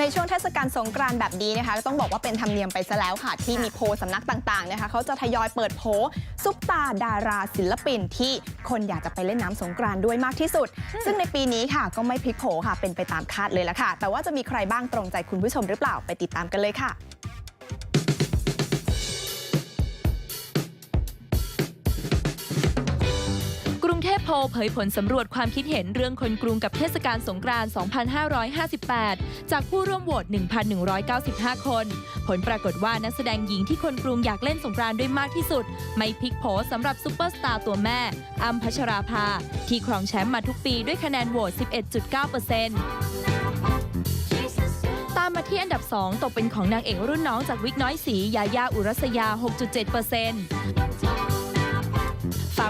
ในช่วงเทศกาลสงกรานต์แบบนี้นะคะก็ต้องบอกว่าเป็นธรรมเนียมไปซะแล้วค่ะ ที่มีโพลสำนักต่างๆนะคะเขาจะทยอยเปิดโผซุปตาดาราศิลปินที่คนอยากจะไปเล่นน้ำสงกรานต์ด้วยมากที่สุด ซึ่งในปีนี้ค่ะก็ไม่พลิกโผค่ะเป็นไปตามคาดเลยละค่ะ แต่ว่าจะมีใครบ้างตรงใจคุณผู้ชมหรือเปล่าไปติดตามกันเลยค่ะ โพลเผยผลสำรวจความคิดเห็นเรื่องคนกรุงกับเทศกาลสงกรานต์ 2558 จากผู้ร่วมโหวต 1,195 คน ผลปรากฏว่านักแสดงหญิงที่คนกรุงอยากเล่นสงกรานต์ด้วยมากที่สุด ไม่พลิกโผสำหรับซูเปอร์สตาร์ตัวแม่อัมพัชราภา ที่ครองแชมป์มาทุกปีด้วยคะแนนโหวต 11.9%ตามมาที่อันดับ 2 ตกเป็นของนางเอกรุ่นน้องจากวิกน้อยสี ยายาอุรัสยา 6.7%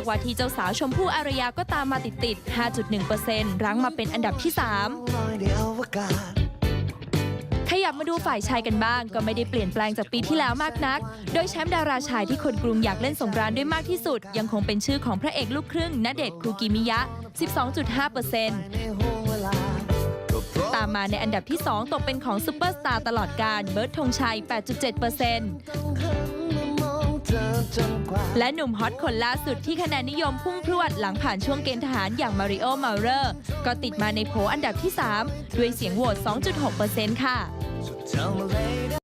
ว่าที่เจ้าสาวชมพู่อารยาก็ตามมาติดๆ 5.1%รั้งมาเป็นอันดับที่ 3ขยับมาดูฝ่ายชายกันบ้าง ก็ไม่ได้เปลี่ยนแปลงจากปีที่แล้วมากนัก โดยแชมป์ดาราชายที่คนกรุงอยากเล่นสงกรานด้วยมากที่สุด ยังคงเป็นชื่อของพระเอกลูกครึ่งณเดชคูกิมิยะ 12.5%ตามมาในอันดับที่ 2 ตกเป็นของซูเปอร์สตาร์ตลอดการเบิร์ดธงชัย 8.7% และหนุ่มฮอตคนล่าสุดที่คะแนนนิยมพุ่งพรวดหลังผ่านช่วงเกณฑ์ทหารอย่างมาริโอมาเรอร์ก็ติดมาในโผอันดับที่ 3 ด้วยเสียงโหวต 2.6%ค่ะ